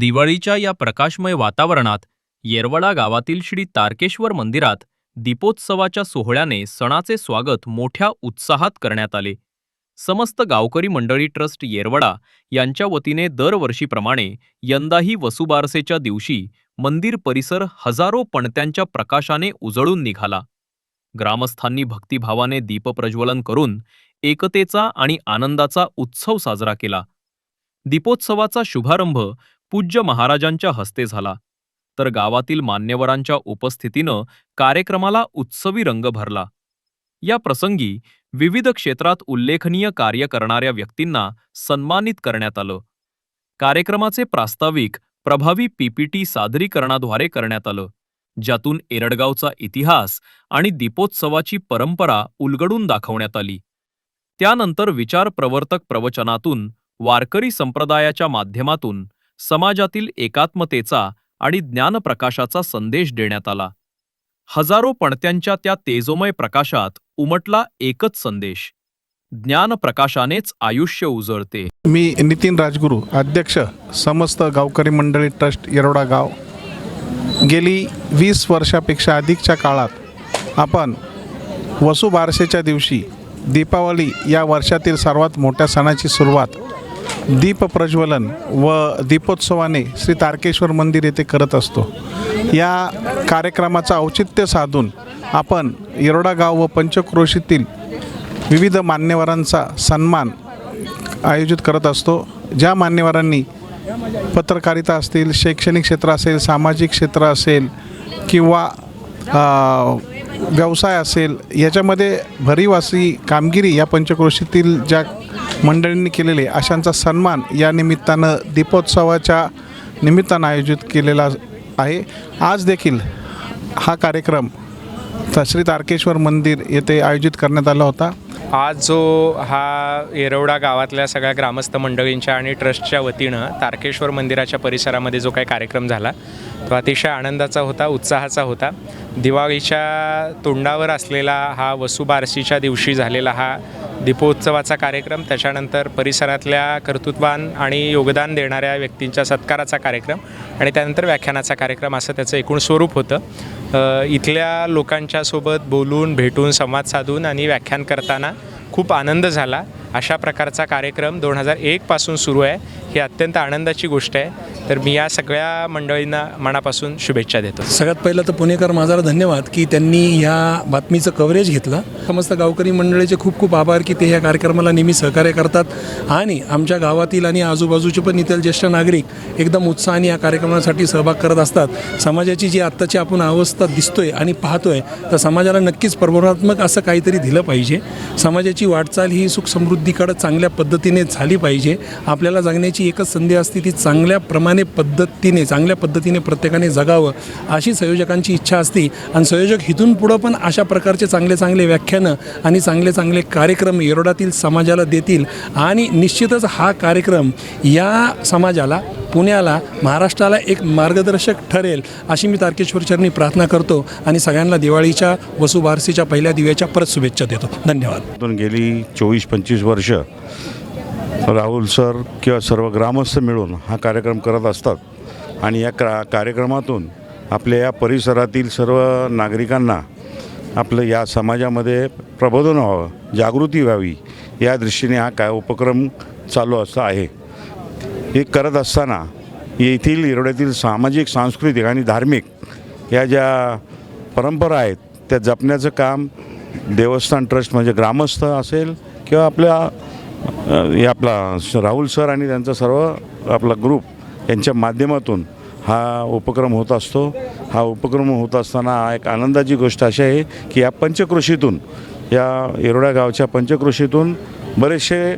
दिवाळीच्या या प्रकाशमय वातावरणात येरवडा गावातील श्री तारकेश्वर मंदिरात दीपोत्सवाच्या सोहळ्याने सणाचे स्वागत मोठ्या उत्साहात करण्यात आले. समस्त गावकरी मंडळी ट्रस्ट येरवडा यांच्या वतीने दरवर्षीप्रमाणे यंदाही वसुबारसेच्या दिवशी मंदिर परिसर हजारो पणत्यांच्या प्रकाशाने उजळून निघाला. ग्रामस्थांनी भक्तिभावाने दीपप्रज्वलन करून एकतेचा आणि आनंदाचा उत्सव साजरा केला. दीपोत्सवाचा शुभारंभ पूज्य महाराजांच्या हस्ते झाला. तर गावातील मान्यवरांच्या उपस्थितीनं कार्यक्रमाला उत्सवी रंग भरला. या प्रसंगी विविध क्षेत्रात उल्लेखनीय कार्य करणाऱ्या व्यक्तींना सन्मानित करण्यात आलं. कार्यक्रमाचे प्रास्ताविक प्रभावी पीपीटी सादरीकरणाद्वारे करण्यात आलं ज्यातून एरडगावचा इतिहास आणि दीपोत्सवाची परंपरा उलगडून दाखवण्यात आली. त्यानंतर विचार प्रवर्तक प्रवचनातून वारकरी संप्रदायाच्या माध्यमातून समाजातील एकात्मतेचा आणि ज्ञानप्रकाशाचा संदेश देण्यात आला. हजारो पणत्यांच्या त्या तेजोमय प्रकाशात उमटला एकच संदेश ज्ञानप्रकाशानेच आयुष्य उजळते. मी नितीन राजगुरू अध्यक्ष समस्त गावकरी मंडळी ट्रस्ट येरोडा गाव. गेली वीस वर्षापेक्षा अधिकच्या काळात आपण वसुबारसेच्या दिवशी दीपावली या वर्षातील सर्वात मोठ्या सणाची सुरुवात दीप प्रज्वलन व दीपोत्सवाने श्री तारकेश्वर मंदिर येथे करत असतो. या कार्यक्रमाचं औचित्य साधून आपण येरोडा गाव व पंचक्रोशीतील विविध मान्यवरांचा सन्मान आयोजित करत असतो. ज्या मान्यवरांनी पत्रकारिता असतील शैक्षणिक क्षेत्र असेल सामाजिक क्षेत्र असेल किंवा व्यवसाय असेल याच्यामध्ये भरीवासी कामगिरी या पंचक्रोशीतील ज्या मंडळींनी केलेले अशांचा सन्मान या निमित्तानं दीपोत्सवाच्या निमित्तानं आयोजित केलेला आहे. आज देखील हा कार्यक्रम श्री तारकेश्वर मंदिर येथे आयोजित करण्यात आला होता. आज जो हा येरवडा गावातल्या सगळ्या ग्रामस्थ मंडळींच्या आणि ट्रस्टच्या वतीनं तारकेश्वर मंदिराच्या परिसरामध्ये जो काही कार्यक्रम झाला तो अतिशय आनंदाचा होता उत्साहाचा होता. दिवाळीच्या तोंडावर असलेला हा वसुबारसीच्या दिवशी झालेला हा दीपोत्सवाचा कार्यक्रम त्याच्यानंतर परिसरातल्या कर्तृत्वान आणि योगदान देणाऱ्या व्यक्तींच्या सत्काराचा कार्यक्रम आणि त्यानंतर व्याख्यानाचा कार्यक्रम असं त्याचं एकूण स्वरूप होतं. इथल्या लोकांच्यासोबत बोलून भेटून संवाद साधून आणि व्याख्यान करताना खूप आनंद झाला. अशा प्रकारचा कार्यक्रम दोन हजार एकपासून सुरू आहे. ही अत्यंत आनंदाची गोष्ट आहे. तर मी या सगळ्या मंडळींना मनापासून शुभेच्छा देतो. सगळ्यात पहिलं तर पुणेकर माझा धन्यवाद की त्यांनी ह्या बातमीचं कव्हरेज घेतलं. समस्त गावकरी मंडळीचे खूप खूप आभार की ते या कार्यक्रमाला नेहमी सहकार्य करतात. आणि आमच्या गावातील आणि आजूबाजूचे पण इतर ज्येष्ठ नागरिक एकदम उत्साहाने या कार्यक्रमासाठी सहभाग करत असतात. समाजाची जी आत्ताची आपण अवस्था दिसतोय आणि पाहतोय तर समाजाला नक्कीच प्रबोधात्मक असं काहीतरी दिलं पाहिजे. समाजाची वाटचाल ही सुख समृद्धीकडे चांगल्या पद्धतीने झाली पाहिजे. आपल्याला जगण्याची एकच संधी असते ती चांगल्या प्रमाणे पद्धतीने चांगल्या पद्धतीने प्रत्येकाने जगावं अशी संयोजकांची इच्छा असते. आणि संयोजक इथून पुढं पण अशा प्रकारचे चांगले चांगले व्याख्यानं आणि चांगले चांगले कार्यक्रम येरोडातील समाजाला देतील. आणि निश्चितच हा कार्यक्रम या समाजाला पुण्याला महाराष्ट्राला एक मार्गदर्शक ठरेल अशी मी तारकेश्वर चरणी प्रार्थना करतो आणि सगळ्यांना दिवाळीच्या वसुबारसीच्या पहिल्या दिव्याच्या परत शुभेच्छा देतो. धन्यवाद. गेली चोवीस पंचवीस वर्ष राहुल सर किंवा सर्व ग्रामस्थ मिळून हा कार्यक्रम करत असतात आणि या क्रा कार्यक्रमातून आपल्या या परिसरातील सर्व नागरिकांना आपलं या समाजामध्ये प्रबोधन व्हावं जागृती व्हावी या दृष्टीने हा काय उपक्रम चालू असं आहे. हे करत असताना येथील येरवड्यातील सामाजिक सांस्कृतिक आणि धार्मिक या ज्या परंपरा आहेत त्या जपण्याचं काम देवस्थान ट्रस्ट म्हणजे ग्रामस्थ असेल किंवा आपल्या हे आपला स- राहुल सर आणि त्यांचा सर्व आपला ग्रुप यांच्या माध्यमातून हा उपक्रम होत असतो. हा उपक्रम होत असताना एक आनंदाची गोष्ट अशी आहे की या पंचकृषीतून या येरोडा गावच्या पंचकृषीतून बरेचसे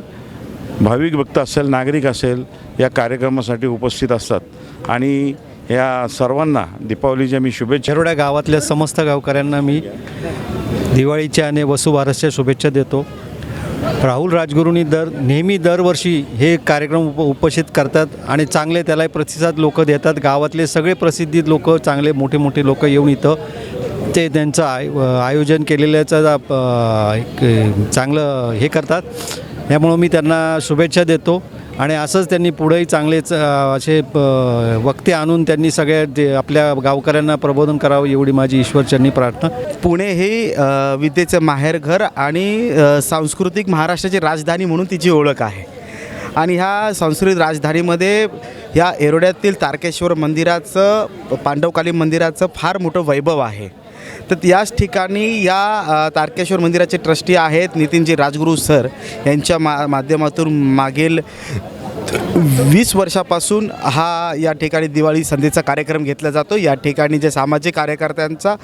भाविक भक्त असेल नागरिक असेल या कार्यक्रमासाठी उपस्थित असतात. आणि या सर्वांना दीपावलीच्या मी शुभेच्छा झरोड्या गावातल्या समस्त गावकऱ्यांना मी दिवाळीच्या आणि वसुभारसच्या शुभेच्छा देतो. राहुल राजगुरूंनी दर नेहमी दरवर्षी हे कार्यक्रम उप उपस्थित करतात आणि चांगले त्याला प्रतिसाद लोक देतात. गावातले सगळे प्रसिद्धी लोक चांगले मोठे मोठे लोक येऊन इथं ते त्यांचं आय आयोजन केलेल्याचं एक चांगलं हे करतात. यामुळं मी त्यांना शुभेच्छा देतो आणि असंच त्यांनी पुढेही चांगलेच असे प- वक्ते आणून त्यांनी सगळ्या जे आपल्या गावकऱ्यांना प्रबोधन करावं एवढी माझी ईश्वरचरणी प्रार्थना. पुणे हे विद्येचं माहेरघर आणि सांस्कृतिक महाराष्ट्राची राजधानी म्हणून तिची ओळख आहे. आणि ह्या सांस्कृतिक राजधानीमध्ये ह्या एरोड्यातील तारकेश्वर मंदिराचं पांडवकाली मंदिराचं फार मोठं वैभव आहे. तर याच ठिकाणी या तारकेश्वर मंदिराचे ट्रस्टी आहेत नितीनजी राजगुरू सर. यांच्या मा माध्यमातून मागील वीस वर्षापासून हा या ठिकाणी दिवाळी संधीचा कार्यक्रम घेतला जातो. या ठिकाणी जे सामाजिक कार्यकर्त्यांचा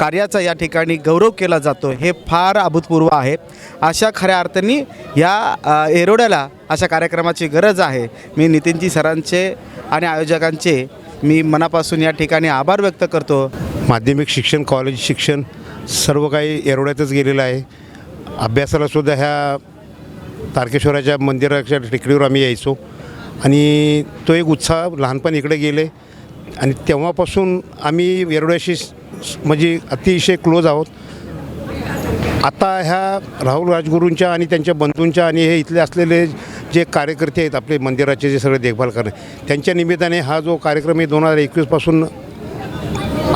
कार्याचा या ठिकाणी गौरव केला जातो हे फार अभूतपूर्व आहे. अशा खऱ्या अर्थाने या एरोड्याला अशा कार्यक्रमाची गरज आहे. मी नितीनजी सरांचे आणि आयोजकांचे मी मनापासून या ठिकाणी आभार व्यक्त करतो. माध्यमिक शिक्षण कॉलेज शिक्षण सर्व काही एरोड्यातच गेलेलं आहे. अभ्यासाला सुद्धा ह्या तारकेश्वराच्या मंदिराच्या टेकडीवर आम्ही यायचो. आणि तो एक उत्साह लहानपण इकडे गेले. आणि तेव्हापासून आम्ही येरवड्याशी म्हणजे अतिशय क्लोज आहोत. आता ह्या राहुल राजगुरूंच्या आणि त्यांच्या बंधूंच्या आणि हे इथले असलेले जे कार्यकर्ते आहेत आपले मंदिराचे जे सगळे देखभाल करणे त्यांच्या निमित्ताने हा जो कार्यक्रम आहे दोन हजार एकवीसपासून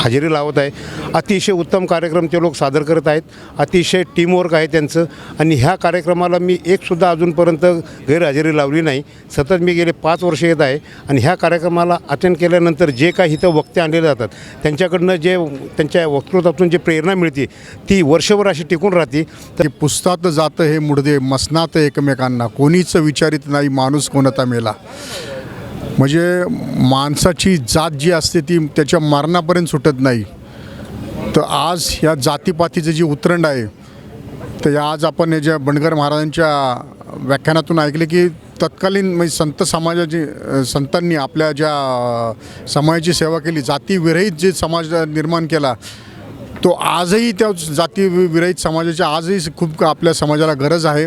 हजेरी लावत आहे. अतिशय उत्तम कार्यक्रम ते लोक सादर करत आहेत. अतिशय टीमवर्क आहे त्यांचं. आणि ह्या कार्यक्रमाला मी एकसुद्धा अजूनपर्यंत गैरहजेरी लावली नाही. सतत मी गेले पाच वर्ष येत आहे. आणि ह्या कार्यक्रमाला अटेंड केल्यानंतर जे काही इथं वक्ते आणले जातात त्यांच्याकडनं जे त्यांच्या वक्तृत्वातून जे प्रेरणा मिळते ती वर्षभर अशी टिकून राहते. तर पुस्तात जातं हे मुडदे मसनात एकमेकांना. कोणीच विचारित नाही माणूस कोणता मेला. म्हणजे माणसाची जात जी असते ती त्याच्या मरणापर्यंत सुटत नाही. तर आज ह्या जातीपातीचं जी उतरंड आहे तर आज आपण हे ज्या बंडगर महाराजांच्या व्याख्यानातून ऐकले की तत्कालीन म्हणजे संत समाजाची संतांनी आपल्या ज्या समाजाची सेवा केली जातीविरहित जे समाज निर्माण केला तो आजही त्या जातीविरहित समाजाच्या समाजाची आजही खूप आपल्या समाजाला गरज आहे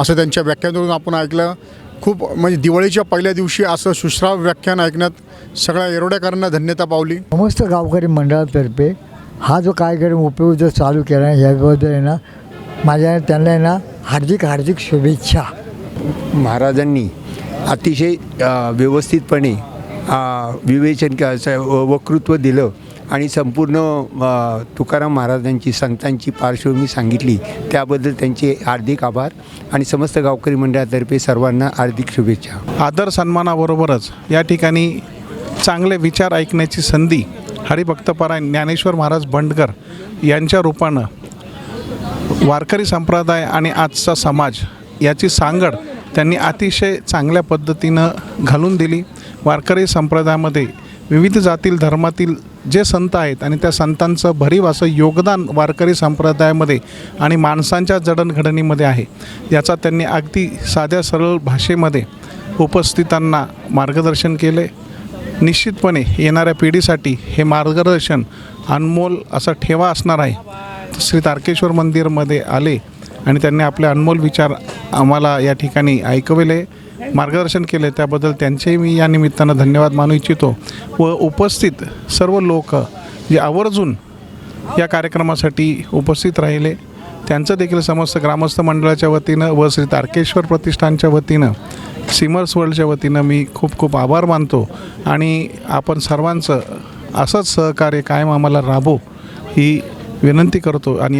असं त्यांच्या व्याख्यानातून आपण ऐकलं. खूप म्हणजे दिवाळीच्या पहिल्या दिवशी असं सुश्राव व्याख्यान ऐकण्यात सगळ्या एरोड्याकरांना धन्यता पावली. समस्त गावकरी मंडळातर्फे हा जो कार्यक्रम उपयोग जो चालू केला आहे याबद्दल आहे ना माझ्या त्यांना आहे ना हार्दिक हार्दिक शुभेच्छा. महाराजांनी अतिशय व्यवस्थितपणे विवेचन क- असं व- वक्तृत्व दिलं. आणि संपूर्ण तुकाराम महाराजांची संतांची पार्श्वभूमी सांगितली. त्याबद्दल त्यांचे हार्दिक आभार आणि समस्त गावकरी मंडळातर्फे सर्वांना हार्दिक शुभेच्छा. आदर सन्मानाबरोबरच या ठिकाणी चांगले विचार ऐकण्याची संधी हरिभक्तपरायण ज्ञानेश्वर महाराज भंडकर यांच्या रूपानं वारकरी संप्रदाय आणि आजचा समाज याची सांगड त्यांनी अतिशय चांगल्या पद्धतीनं घालून दिली. वारकरी संप्रदायामध्ये विविध जातील धर्मातील जे संत आहेत आणि त्या संतांचं भरीव असं योगदान वारकरी संप्रदायामध्ये आणि माणसांच्या जडणघडणीमध्ये आहे. याचा त्यांनी अगदी साध्या सरळ भाषेमध्ये उपस्थितांना मार्गदर्शन केले. निश्चितपणे येणाऱ्या पिढीसाठी हे मार्गदर्शन अनमोल असा ठेवा असणार आहे. श्री तारकेश्वर मंदिरमध्ये आले आणि त्यांनी आपले अनमोल विचार आम्हाला या ठिकाणी ऐकविले. मार्गदर्शन केले त्याबद्दल त्यांचेही मी या निमित्तानं धन्यवाद मानू इच्छितो. व उपस्थित सर्व लोक जे आवर्जून या कार्यक्रमासाठी उपस्थित राहिले त्यांचं देखील समस्त ग्रामस्थ मंडळाच्या वतीनं व श्री तारकेश्वर प्रतिष्ठानच्या वतीनं सिमर्स वर्ल्डच्या वतीनं मी खूप खूप आभार मानतो. आणि आपण सर्वांचं असंच सहकार्य कायम आम्हाला राबो ही विनंती करतो. आणि